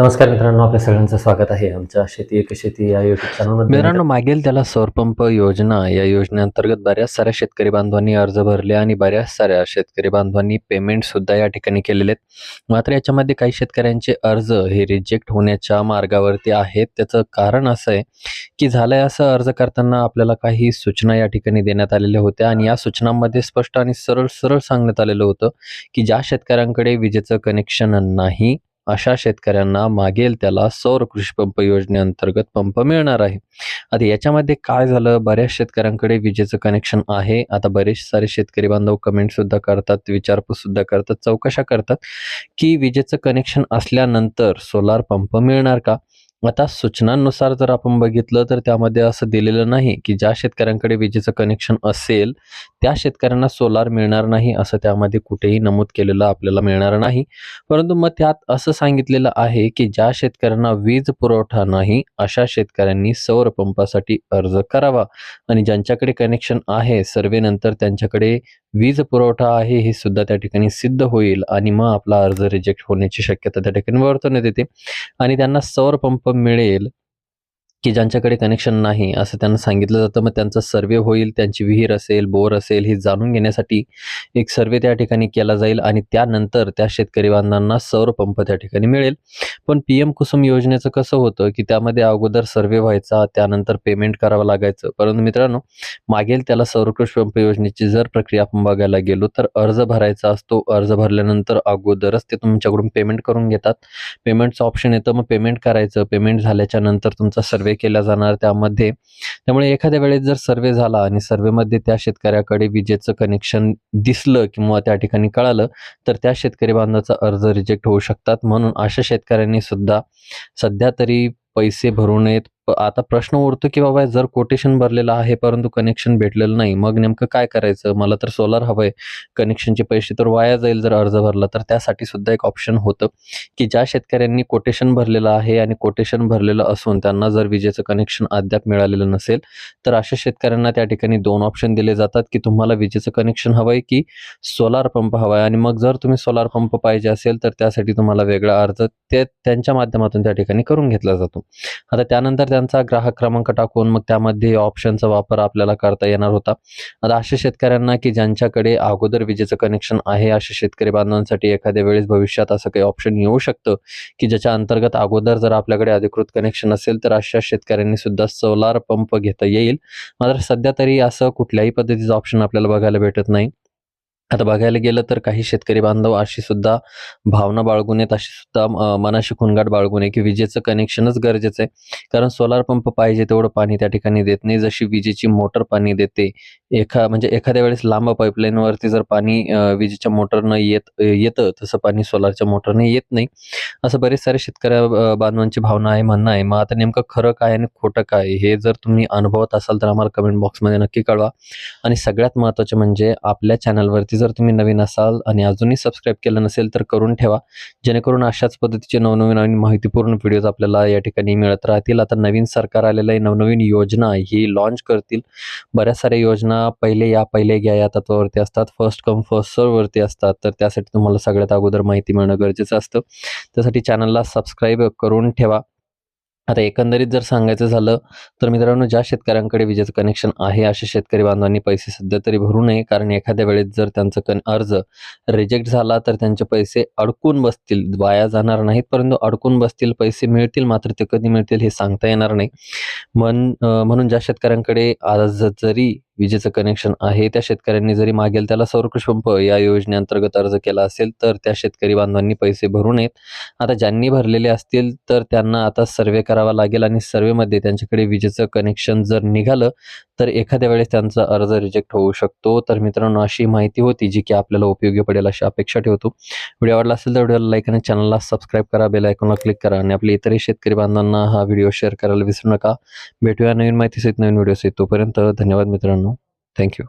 नमस्कार मित्रांनो आपल्या सगळ्यांचं स्वागत आहे आमच्या शेती एक शेती या युट्यूब चॅनलमध्ये मित्रांनो मागेल त्याला सौरपंप योजना या योजनेअंतर्गत बऱ्याच साऱ्या शेतकरी बांधवांनी अर्ज भरले आणि बऱ्याच साऱ्या शेतकरी बांधवांनी पेमेंट सुद्धा या ठिकाणी केलेले आहेत. मात्र याच्यामध्ये काही शेतकऱ्यांचे अर्ज हे रिजेक्ट होण्याच्या मार्गावरती आहेत. त्याचं कारण असं आहे की झालंय असं अर्ज करताना आपल्याला काही सूचना या ठिकाणी देण्यात आलेल्या होत्या आणि या सूचनांमध्ये स्पष्ट आणि सरळ सरळ सांगण्यात आलेलं होतं की ज्या शेतकऱ्यांकडे विजेचं कनेक्शन नाही अशा शेतकऱ्यांना मागेल त्याला सौर कृषी पंप योजनेअंतर्गत पंप मिळणार आहे. आता याच्यामध्ये काय झालं? बऱ्याच शेतकऱ्यांकडे विजेचं कनेक्शन आहे. आता बरेच सारे शेतकरी बांधव कमेंट सुद्धा करतात विचारपूस सुद्धा करतात चौकशा करतात की विजेचं कनेक्शन असल्यानंतर सोलार पंप मिळणार का? आता सूचनांनुसार जर आपण बघितलं तर त्यामध्ये असं दिलेलं नाही की ज्या शेतकऱ्यांकडे विजेचं कनेक्शन असेल त्या शेतकऱ्यांना सोलार मिळणार नाही असं त्यामध्ये कुठेही नमूद केलेलं आपल्याला मिळणार नाही. परंतु मग त्यात असं सांगितलेलं आहे की ज्या शेतकऱ्यांना वीज पुरवठा नाही अशा शेतकऱ्यांनी सौर पंपासाठी अर्ज करावा. आणि ज्यांच्याकडे कनेक्शन आहे सर्वेनंतर त्यांच्याकडे वीज पुरवठा आहे हे सुद्धा त्या ठिकाणी सिद्ध होईल आणि मग आपला अर्ज रिजेक्ट होण्याची शक्यता त्या ठिकाणी वर्तवण्यात येते. आणि त्यांना सौर पंप मिळेल. की ज्यांच्याकडे कनेक्शन नाही असं त्यांना सांगितलं जातं. मग त्यांचा सर्वे होईल त्यांची विहीर असेल बोर असेल हे जाणून घेण्यासाठी एक सर्वे त्या ठिकाणी केला जाईल आणि त्यानंतर त्या शेतकरी बांधवांना सौर पंप त्या ठिकाणी मिळेल. पण पी एम कुसुम योजनेचं कसं होतं की त्यामध्ये अगोदर सर्वे व्हायचा त्यानंतर पेमेंट करावं लागायचं. परंतु मित्रांनो मागेल त्याला सौरकृषी पंप योजनेची जर प्रक्रिया आपण बघायला गेलो तर अर्ज भरायचा असतो. अर्ज भरल्यानंतर अगोदरच ते तुमच्याकडून पेमेंट करून घेतात. पेमेंटचं ऑप्शन येतं. मग पेमेंट करायचं. पेमेंट झाल्याच्यानंतर तुमचा सर्वे केला जाणार त्यामध्ये. त्यामुळे एखाद्या वेळेस जर सर्वे झाला आणि सर्वेमध्ये त्या शेतकऱ्याकडे विजेचं कनेक्शन दिसलं किंवा त्या ठिकाणी कळालं तर त्या शेतकरी बांधवाचा अर्ज रिजेक्ट होऊ शकतात. म्हणून अशा शेतकऱ्यांनी सुद्धा सध्या तरी पैसे भरू नयेत. आता प्रश्न उरतो की बाबा जर कोटेशन भरलेलं आहे परंतु कनेक्शन भेटलेलं नाही मग नेमकं काय करायचं? मला तर सोलार हवंय कनेक्शनचे पैसे तर वाया जाईल जर अर्ज भरला तर त्यासाठी सुद्धा एक ऑप्शन होतं की ज्या शेतकऱ्यांनी कोटेशन भरलेलं आहे आणि कोटेशन भरलेलं असून त्यांना जर विजेचं कनेक्शन अद्याप मिळालेलं नसेल तर अशा शेतकऱ्यांना त्या ठिकाणी दोन ऑप्शन दिले जातात की तुम्हाला विजेचं कनेक्शन हवंय की सोलार पंप हवाय आणि मग जर तुम्ही सोलार पंप पाहिजे असेल तर त्यासाठी तुम्हाला वेगळा अर्ज ते त्यांच्या माध्यमातून त्या ठिकाणी करून घेतला जातो. आता त्यानंतर त्यांचा ग्राहक क्रमांक टाकून मग त्यामध्ये ऑप्शनचा वापर आपल्याला करता येणार होता. आता अशा शेतकऱ्यांना की ज्यांच्याकडे अगोदर विजेचं कनेक्शन आहे अशा शेतकरी बांधवांसाठी एखाद्या वेळेस भविष्यात असं काही ऑप्शन येऊ शकतं? की ज्याच्या अंतर्गत अगोदर जर आपल्याकडे अधिकृत कनेक्शन असेल तर अशा शेतकऱ्यांनी सुद्धा सोलार पंप घेता येईल. मात्र सध्या तरी असं कुठल्याही पद्धतीचं ऑप्शन आपल्याला बघायला भेटत नाही. आता बघायला गेलं तर काही शेतकरी बांधव अशी सुद्धा भावना बाळगून आहेत अशी सुद्धा मनाशी खुणगाट बाळगून आहे की विजेचं कनेक्शनच गरजेचं आहे. कारण सोलार पंप पाहिजे तेवढं पाणी त्या ठिकाणी देत नाही. जशी विजेची मोटर पाणी देते एखा म्हणजे एखाद्या वेळेस लांब पाईपलाईनवरती जर पाणी विजेच्या मोटरनं येत येतं तसं पाणी सोलारच्या मोटरने येत नाही. असं बरेच सारे शेतकऱ्या बांधवांची भावना आहे म्हणणं आहे. मग आता नेमकं खरं काय आणि खोटं काय हे जर तुम्ही अनुभवत असाल तर आम्हाला कमेंट बॉक्समध्ये नक्की कळवा. आणि सगळ्यात महत्त्वाचं म्हणजे आपल्या चॅनलवरती जर तुम्ही नवीन असाल आणि अजूनही सबस्क्राईब केलं नसेल तर करून ठेवा. जेणेकरून अशाच पद्धतीचे नवनवीन आणि माहितीपूर्ण व्हिडिओज आपल्याला या ठिकाणी मिळत राहतील. आता नवीन सरकार आलेलं आहे नवनवीन योजना ही लॉन्च करतील. बऱ्याच साऱ्या योजना पहिले या पहिले घ्या या तत्वावरती असतात. फर्स्ट कम फर्स्ट सर्ववरती असतात. तर त्यासाठी तुम्हाला सगळ्यात अगोदर माहिती मिळणं गरजेचं असतं. त्यासाठी चॅनलला सबस्क्राईब करून ठेवा. आता एकंदरीत जर सांगायचं झालं तर मित्रांनो ज्या शेतकऱ्यांकडे विजेचं कनेक्शन आहे अशा शेतकरी बांधवांनी पैसे सध्या तरी भरू नये. कारण एखाद्या वेळेस जर त्यांचं कन अर्ज रिजेक्ट झाला तर त्यांचे पैसे अडकून बसतील वाया जाणार नाहीत. परंतु अडकून बसतील पैसे मिळतील मात्र ते कधी मिळतील हे सांगता येणार नाही. म्हण म्हणून ज्या शेतकऱ्यांकडे आज जरी विजेचं कनेक्शन आहे. त्या शेतकऱ्यांनी जरी मागेल त्याला सौरकृषी पंप या योजनेअंतर्गत अर्ज केला असेल तर त्या शेतकरी बांधवांनी पैसे भरू नयेत. आता ज्यांनी भरलेले असतील तर त्यांना आता सर्वे करावा लागेल आणि सर्वेमध्ये त्यांच्याकडे विजेचं कनेक्शन जर निघालं तर एखाद्या वेळेस त्यांचा अर्ज रिजेक्ट होऊ शकतो. तर मित्रांनो अशी माहिती होती जी की आपल्याला उपयोगी पडेल अशी अपेक्षा ठेवतो. व्हिडिओ आवडला असेल तर व्हिडिओला लाईक आणि चॅनलला सबस्क्राईब करा. बेल आयकॉनला क्लिक करा आणि आपल्या इतरही शेतकरी बांधवांना हा व्हिडिओ शेअर करायला विसरू नका. भेटूया नवीन माहितीसहित नवीन व्हिडिओ तोपर्यंत धन्यवाद मित्रांनो. थँक्यू